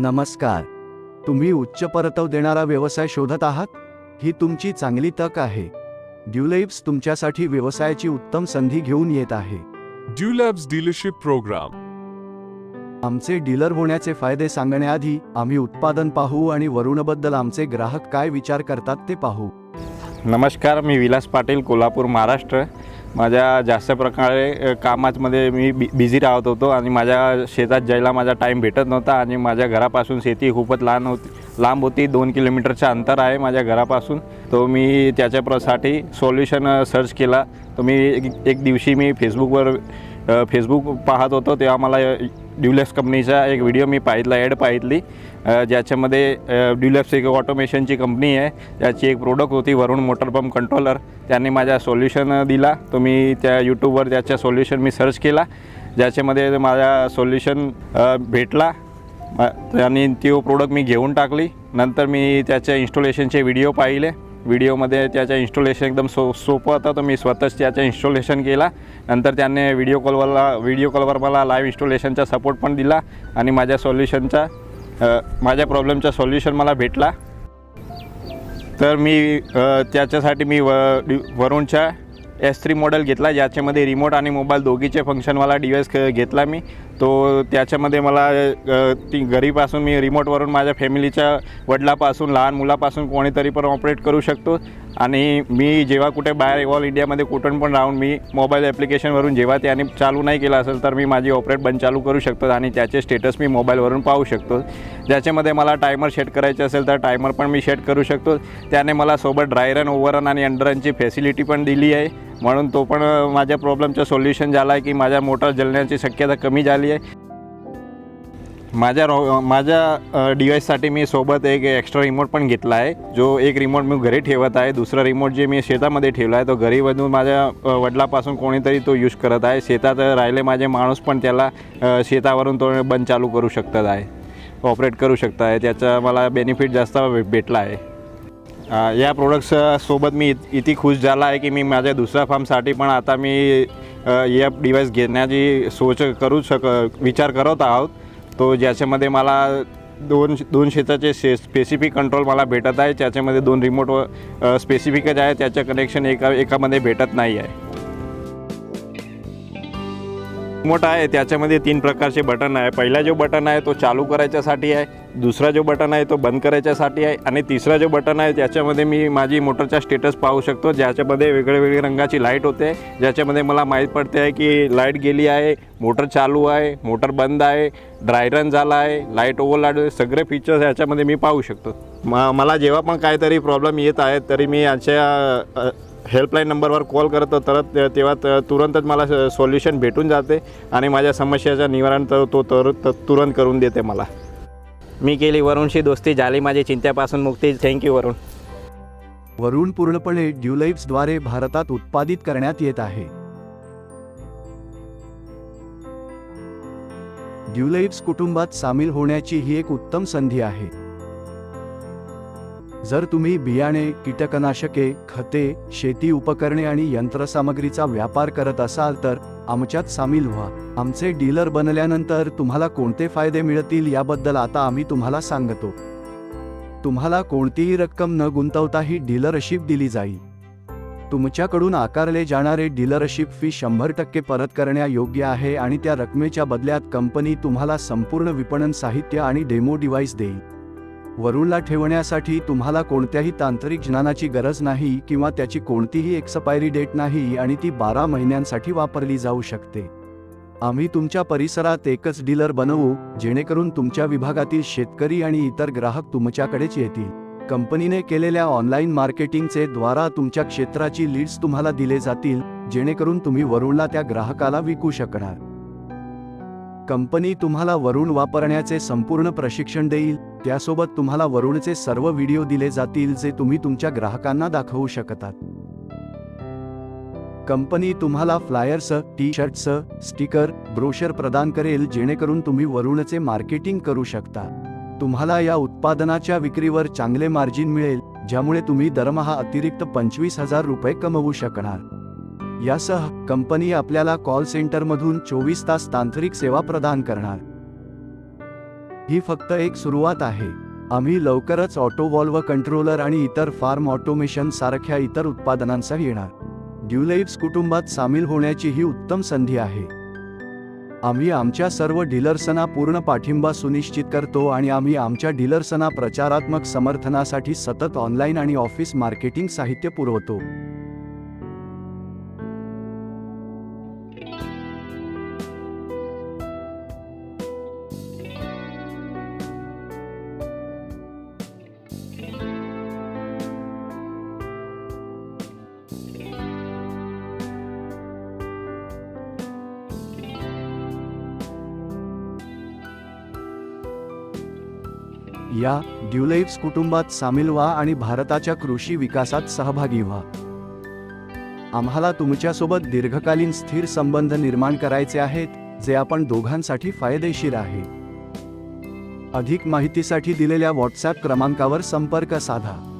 नमस्कार. तुम्ही उच्च परताव देणारा व्यवसाय शोधत आहात? ही तुमची चांगली तक आहे. ड्युलेब्स तुमच्यासाठी व्यवसायाची उत्तम संधी घेऊन येत आहे. Dulab's dealership program. आमचे डीलर होण्याचे फायदे सांगण्याआधी आम्ही उत्पादन पाहू आणि वरुणबद्दल आमचे ग्राहक काय विचार करतात ते पाहू. नमस्कार मी विलास पाटील कोल्हापूर महाराष्ट्र. माझ्या जास्त प्रकारे कामामध्ये मी बि बिझी राहत होतो आणि माझ्या शेतात जायला माझा टाईम भेटत नव्हता आणि माझ्या घरापासून शेती खूपच लहान होती लांब होती. दोन किलोमीटरचं अंतर आहे माझ्या घरापासून. तो मी त्याच्यासाठी सोल्युशन सर्च केला. तर मी एक एक दिवशी मी फेसबुकवर फेसबुक पाहत होतो. तेव्हा मला ड्युलेक्स कंपनीचा एक व्हिडिओ मी पाहितला ॲड पाहितली. ज्याच्यामध्ये ड्युलेक्स एक ऑटोमेशनची कंपनी आहे. त्याची एक प्रोडक्ट होती वरुण मोटर पंप कंट्रोलर त्यांनी माझा सोल्युशन दिला. तो मी त्या यूट्यूबवर त्याच्या सोल्युशन मी सर्च केला. ज्याच्यामध्ये माझा सोल्युशन भेटला. आणि तो प्रोडक्ट मी घेऊन टाकली. नंतर मी त्याच्या इन्स्टॉलेशनचे व्हिडिओ पाहिले. व्हिडिओमध्ये त्याचं इन्स्टॉलेशन एकदम सो सोपं होतं. तर मी स्वतःच त्याचं इन्स्टॉलेशन केला. नंतर त्याने व्हिडिओ कॉलवरला व्हिडिओ कॉलवर मला लाईव्ह इन्स्टॉलेशनचा सपोर्ट पण दिला आणि माझ्या सोल्युशनचा माझ्या प्रॉब्लेमचा सोल्युशन मला भेटला. तर मी त्याच्यासाठी मी व वरुणच्या वरूनच्या एस थ्री मॉडेल घेतला ज्याच्यामध्ये रिमोट आणि मोबाईल दोघीचे फंक्शनवाला मला डिवाइस घेतला मी. तो त्याच्यामध्ये मला ती घरीपासून मी रिमोटवरून माझ्या फॅमिलीच्या वडिलापासून लहान मुलापासून कोणीतरी पण ऑपरेट करू शकतो. आणि मी जेव्हा कुठे बाहेर ऑल इंडियामध्ये कुठून पण राहून मी मोबाईल ॲप्लिकेशनवरून जेव्हा त्याने चालू नाही केलं असेल तर मी माझी ऑपरेट बंद चालू करू शकतो आणि त्याचे स्टेटस मी मोबाईलवरून पाहू शकतो. ज्याच्यामध्ये मला टायमर सेट करायचे असेल तर टायमर पण मी सेट करू शकतो. त्याने मला सोबत ड्राय रन ओव्हर रन आणि अंडर रनची फॅसिलिटी पण दिली आहे. म्हणून तो पण माझ्या प्रॉब्लेमचं सोल्युशन झाला आहे की माझ्या मोटर जलण्याची शक्यता कमी झाली आहे. माझ्या रो माझ्या डिवाईससाठी मी सोबत एक एक्स्ट्रा रिमोट पण घेतला आहे जो एक रिमोट मी घरी ठेवत आहे. दुसरा रिमोट जे मी शेतामध्ये ठेवला आहे तो घरी बनवून माझ्या वडिलापासून कोणीतरी तो यूज करत आहे. शेतात राहिले माझे माणूस पण त्याला शेतावरून तो बंद चालू करू शकतात आहे ऑपरेट करू शकत आहे. त्याचा मला बेनिफिट जास्त भेटला आहे. या प्रोडक्ट्ससोबत मी इत- इतकी खुश झाला आहे की मी माझ्या दुसऱ्या फार्मसाठी पण आता मी या डिवाईस घेण्याची सोच करू शक विचार करत आहोत. तो ज्याच्यामध्ये मला दोन दोन शेताचे से स्पेसिफिक कंट्रोल मला भेटत आहे त्याच्यामध्ये दोन रिमोट व स्पेसिफिकच आहे त्याचं कनेक्शन एका एकामध्ये भेटत नाही आहे. मोठा आहे त्याच्यामध्ये तीन प्रकारचे बटन आहे. पहिला जो बटन आहे तो चालू करायच्यासाठी आहे. दुसरा जो बटन आहे तो बंद करायच्यासाठी आहे. आणि तिसरा जो बटन आहे त्याच्यामध्ये मी माझी मोटरचा स्टेटस पाहू शकतो. ज्याच्यामध्ये वेगळे रंगाची लाइट होते. ज्याच्यामध्ये मला माहीत पडते आहे की लाइट गेली आहे मोटर चालू आहे मोटर बंद आहे ड्राय रन झाला आहे लाइट ओव्हरलाड सगळे फीचर्स याच्यामध्ये मी पाहू शकतो. म मला जेव्हा पण काहीतरी प्रॉब्लेम येत आहेत तरी मी याच्या हेल्पलाईन नंबरवर कॉल करतो तर तेव्हा तुरंतच मला सोल्युशन भेटून जाते आणि माझ्या समस्याचं निवारण तर तो तर त- तुरंत करून देते मला. मी केली वरुणशी दोस्ती झाली माझी चिंत्यापासून मुक्ती. थँक्यू वरुण. वरुण पूर्णपणे ड्युलेब्सद्वारे भारतात उत्पादित करण्यात येत आहे. ड्युलेब्स कुटुंबात सामील होण्याची ही एक उत्तम संधी आहे. जर तुम्ही बियाणे कीटकनाशके खते शेती उपकरणे आणि यंत्रसामग्रीचा व्यापार करत असाल तर आमच्यात सामील व्हा. आमचे डीलर बनल्यानंतर तुम्हाला कोणते फायदे मिळतील याबद्दल आता आम्ही तुम्हाला सांगतो. तुम्हाला कोणतीही रक्कम न गुंतवता ही डीलरशिप दिली जाईल. तुमच्याकडून आकारले जाणारे डीलरशिप फी शंभर टक्के परत करण्यायोग्य आहे आणि त्या रकमेच्या बदल्यात कंपनी तुम्हाला संपूर्ण विपणन साहित्य आणि डेमो डिव्हाइस देईल. वरुणला ठेवण्यासाठी तुम्हाला कोणत्याही तांत्रिक ज्ञानाची गरज नाही किंवा त्याची कोणतीही एक्सपायरी डेट नाही आणि ती बारा महिन्यांसाठी वापरली जाऊ शकते. आम्ही तुमच्या परिसरात एकच डीलर बनवू जेणेकरून तुमच्या विभागातील शेतकरी आणि इतर ग्राहक तुमच्याकडेच येतील. कंपनीने केलेल्या ऑनलाईन मार्केटिंगचे द्वारा तुमच्या क्षेत्राची लीड्स तुम्हाला दिले जातील जेणेकरून तुम्ही वरुणला त्या ग्राहकाला विकू शकणार. कंपनी तुम्हाला वरुण वापरण्याचे संपूर्ण प्रशिक्षण देईल त्यासोबत तुम्हाला वरुणचे सर्व व्हिडिओ दिले जातील जे तुम्ही तुमच्या ग्राहकांना दाखवू शकतात. कंपनी तुम्हाला flyers T shirts sticker brochure प्रदान करेल जेणेकरून तुम्ही वरुणचे मार्केटिंग करू शकता. तुम्हाला या उत्पादनाच्या विक्रीवर चांगले मार्जिन मिळेल ज्यामुळे तुम्ही दरमहा अतिरिक्त पंचवीस हजार रुपये कमवू शकणार. यासह कंपनी आपल्याला कॉल सेंटरमधून चोवीस तास तांत्रिक सेवा प्रदान करणार. ही फक्त एक सुरुवात आहे. आम्ही लवकरच ऑटोवॉल्व कंट्रोलर आणि इतर फार्म ऑटोमेशन सारख्या इतर उत्पादनांसह येणार. ड्युलेव्स कुटुंबात सामील होण्याची ही उत्तम संधी आहे. आम्ही आमच्या सर्व डीलर्सना पूर्ण पाठिंबा सुनिश्चित करतो आणि आम्ही आमच्या डीलर्सना प्रचारात्मक समर्थनासाठी सतत ऑनलाईन आणि ऑफिस मार्केटिंग साहित्य पुरवतो. या ड्युलेव्स कुटुंबात सामील व्हा आणि भारताच्या कृषी विकासात सहभागी व्हा. आम्हाला तुमच्यासोबत दीर्घकालीन स्थिर संबंध निर्माण करायचे आहेत जे आपण दोघांसाठी फायदेशीर आहे. अधिक माहितीसाठी दिलेल्या व्हॉट्सॲप क्रमांकावर संपर्क साधा.